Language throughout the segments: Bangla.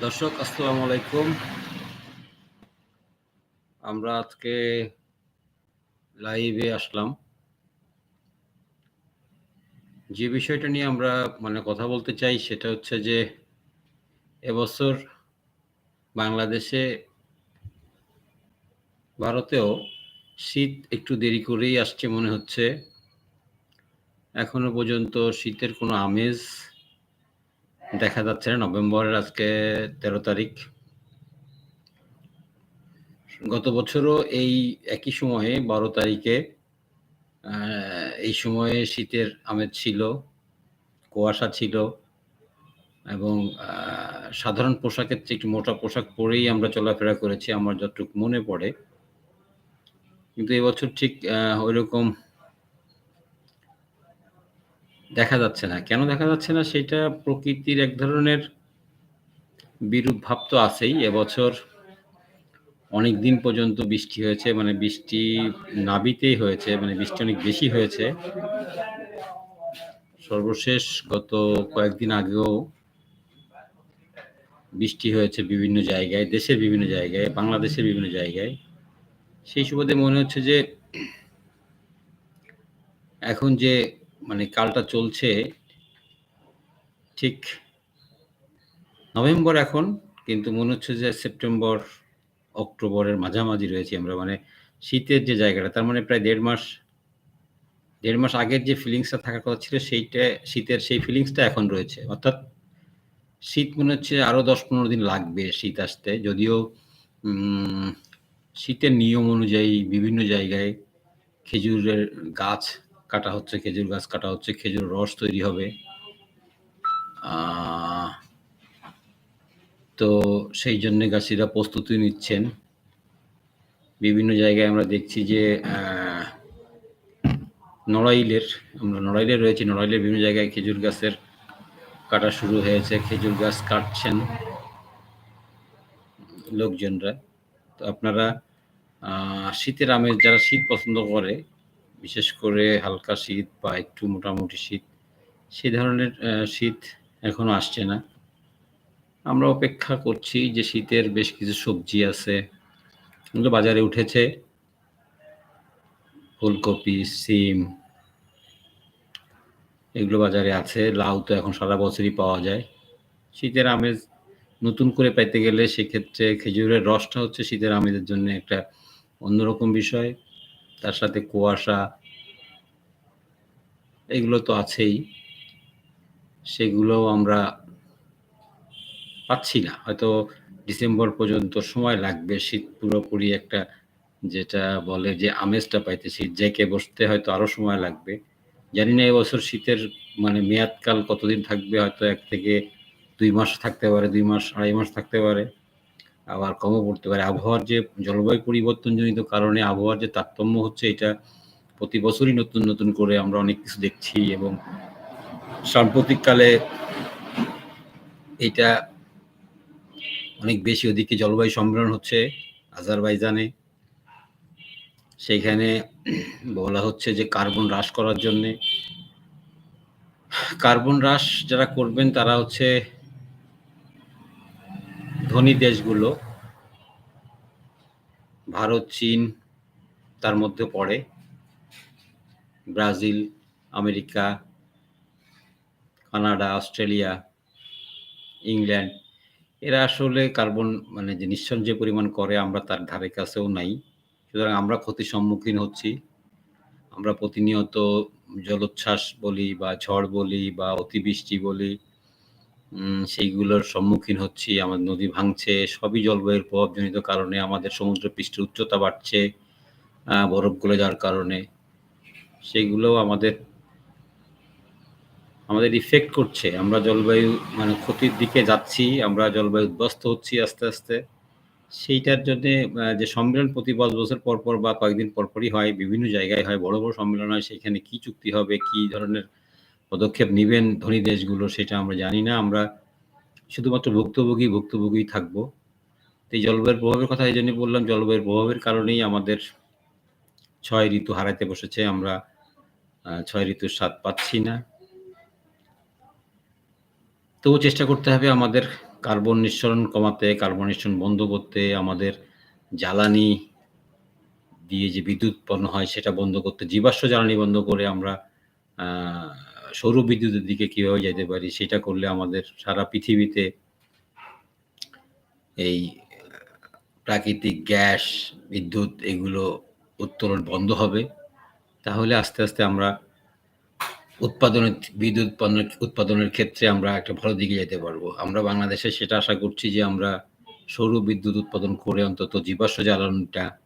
দর্শক, আসসালামু আলাইকুম। আমরা আজকে লাইভে আসলাম। যে বিষয়টা নিয়ে আমরা মানে কথা বলতে চাই সেটা হচ্ছে যে, এবছর বাংলাদেশে ভারতেও শীত একটু দেরি করেই আসছে মনে হচ্ছে। এখনও পর্যন্ত শীতের কোনো আমেজ দেখা যাচ্ছে নভেম্বরের আজকে তেরো তারিখ। গত বছরও এই একই সময়ে বারো তারিখে এই সময়ে শীতের আমেজ ছিল, কুয়াশা ছিল এবং সাধারণ পোশাকের চেয়ে একটু মোটা পোশাক পরেই আমরা চলাফেরা করেছি, আমার যতটুকু মনে পড়ে। কিন্তু এবছর ঠিক ওই রকম দেখা যাচ্ছে না। কেন দেখা যাচ্ছে না? সেটা প্রকৃতির এক ধরনের বিরূপ ভাব তো আছেই। এবছর অনেক দিন পর্যন্ত বৃষ্টি হয়েছে। মানে বৃষ্টি নাবিতেই হয়েছে। মানে বৃষ্টি অনেক বেশি হয়েছে। সর্বশেষ গত কয়েকদিন আগেও বৃষ্টি হয়েছে বিভিন্ন জায়গায়, দেশের বিভিন্ন জায়গায়, বাংলাদেশের বিভিন্ন জায়গায়। সেই সুবাদে মনে হচ্ছে যে এখন যে মানে কালটা চলছে ঠিক নভেম্বর এখন, কিন্তু মনে হচ্ছে যে সেপ্টেম্বর, অক্টোবরের মাঝামাঝি রয়েছি আমরা। মানে শীতের যে জায়গাটা, তার মানে প্রায় দেড় মাস দেড় মাস আগের যে ফিলিংসটা থাকার কথা ছিল, সেইটা, শীতের সেই ফিলিংসটা এখন রয়েছে। অর্থাৎ শীত মনে হচ্ছে আরও দশ পনেরো দিন লাগবে শীত আসতে। যদিও শীতের নিয়ম অনুযায়ী বিভিন্ন জায়গায় খেজুরের গাছ কাটা হচ্ছে, খেজুর গাছ কাটা হচ্ছে, খেজুর রস তৈরি হবে। তো সেই জন্য গাছিরা প্রস্তুতি নিচ্ছেন। বিভিন্ন জায়গায় আমরা দেখছি যে নড়াইলের, আমরা নড়াইলে রয়েছি, নড়াইলের বিভিন্ন জায়গায় খেজুর গাছের কাটা শুরু হয়েছে, খেজুর গাছ কাটছেন লোকজনরা। তো আপনারা শীতের আমেজ, যারা শীত পছন্দ করে বিশেষ করে হালকা শীত বা একটু মোটামুটি শীত সেই ধরনের শীত এখনও আসছে না। আমরা অপেক্ষা করছি যে শীতের বেশ কিছু সবজি আছে, এগুলো বাজারে উঠেছে। ফুলকপি, সিম, এগুলো বাজারে আছে। লাউ তো এখন সারা বছরই পাওয়া যায়। শীতের আমেজ নতুন করে পাইতে গেলে সেক্ষেত্রে খেজুরের রসটা হচ্ছে শীতের আমেজের জন্য একটা অন্যরকম বিষয়। তার সাথে কুয়াশা, এগুলো তো আছেই। সেগুলো আমরা পাচ্ছি না। হয়তো ডিসেম্বর পর্যন্ত সময় লাগবে, শীত পুরোপুরি একটা যেটা বলে যে আমেজটা পাইতে শীত জেকে বসতে হয়তো আরও সময় লাগবে। জানি না এবছর শীতের মানে মেয়াদকাল কতদিন থাকবে, হয়তো এক থেকে দুই মাস থাকতে পারে, দুই মাস, আড়াই মাস থাকতে পারে। আবার কমও পড়তে পারে। আবহাওয়ার যে জলবায়ু পরিবর্তনজনিত কারণে আবহাওয়ার যে তারতম্য হচ্ছে, এটা প্রতি বছরই নতুন নতুন করে আমরা অনেক কিছু দেখছি এবং সাম্প্রতিককালে এটা অনেক বেশি ওদিকে জলবায়ু সম্মেলন হচ্ছে আজারবাইজানে। সেইখানে বলা হচ্ছে যে কার্বন হ্রাস করার জন্যে। কার্বন হ্রাস যারা করবেন তারা হচ্ছে ধনী দেশগুলো, ভারত, চীন, তার মধ্যে পড়ে। Brazil, America, Canada, Australia, England, এরা আসলে কার্বন মানে যে নিঃসরণ যে পরিমাণ করে, আমরা তার ধারে কাছেও নাই। সুতরাং আমরা ক্ষতির সম্মুখীন হচ্ছি। আমরা প্রতিনিয়ত জলোচ্ছ্বাস বলি বা ঝড় বলি বা অতিবৃষ্টি বলি সেইগুলোর সম্মুখীন হচ্ছি, আমাদের নদী ভাঙছে, সবই জলবায়ুর প্রভাবজনিত কারণে আমাদের সমুদ্র পৃষ্ঠের উচ্চতা বাড়ছে বরফ গলে যাওয়ার কারণে। সেগুলো আমাদের আমাদের ইফেক্ট করছে। আমরা জলবায়ু মানে ক্ষতির দিকে যাচ্ছি, আমরা জলবায়ু উদ্বস্ত হচ্ছি আস্তে আস্তে। সেইটার জন্যে যে সম্মেলন প্রতি পাঁচ বছর পর পর বা কয়েকদিন পরপরই হয়, বিভিন্ন জায়গায় হয়, বড় বড় সম্মেলন হয়, সেখানে কি চুক্তি হবে, কি ধরনের পদক্ষেপ নেবেন ধনী দেশগুলো সেটা আমরা জানি না। আমরা শুধুমাত্র ভুক্তভোগী ভুক্তভোগী থাকব। এই জলবায়ুর প্রভাবের কথা এই জন্য বললাম জলবায়ুর প্রভাবের কারণেই আমাদের ছয় ঋতু হারাতে বসেছে। আমরা ছয় ঋতুর স্বাদ পাচ্ছি না। তবুও চেষ্টা করতে হবে আমাদের কার্বন নিঃসরণ কমাতে, কার্বন নিঃসরণ বন্ধ করতে, আমাদের জ্বালানি দিয়ে যে বিদ্যুৎ উৎপন্ন হয় সেটা বন্ধ করতে, জীবাশ্ম জ্বালানি বন্ধ করে আমরা আ সৌর বিদ্যুতের দিকে কীভাবে যেতে পারি সেটা করলে আমাদের সারা পৃথিবীতে এই প্রাকৃতিক গ্যাস, বিদ্যুৎ এগুলো উত্তোলন বন্ধ হবে। তাহলে আস্তে, আস্তে আমরা উৎপাদনের বিদ্যুৎ উৎপন্নের উৎপাদনের ক্ষেত্রে আমরা একটা ভালো দিকে যেতে পারব। আমরা বাংলাদেশে সেটা আশা করছি যে আমরা সৌর বিদ্যুৎ উৎপাদন করে অন্তত জীবাশ্ম জ্বালানিটা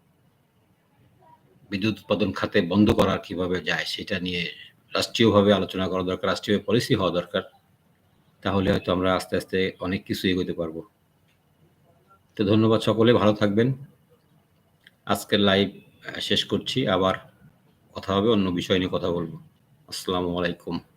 বিদ্যুৎ উৎপাদন খাতে বন্ধ করা কীভাবে যায় সেটা নিয়ে রাষ্ট্রীয়ভাবে আলোচনা করা দরকার, রাষ্ট্রীয় পলিসি হওয়া দরকার। তাহলে হয়তো আমরা আস্তে, আস্তে অনেক কিছু এগোতে পারব। তো ধন্যবাদ সকলে ভালো থাকবেন। আজকের লাইভ শেষ করছি। আবার কথা হবে অন্য বিষয় নিয়ে কথা বলব আসসালামু আলাইকুম।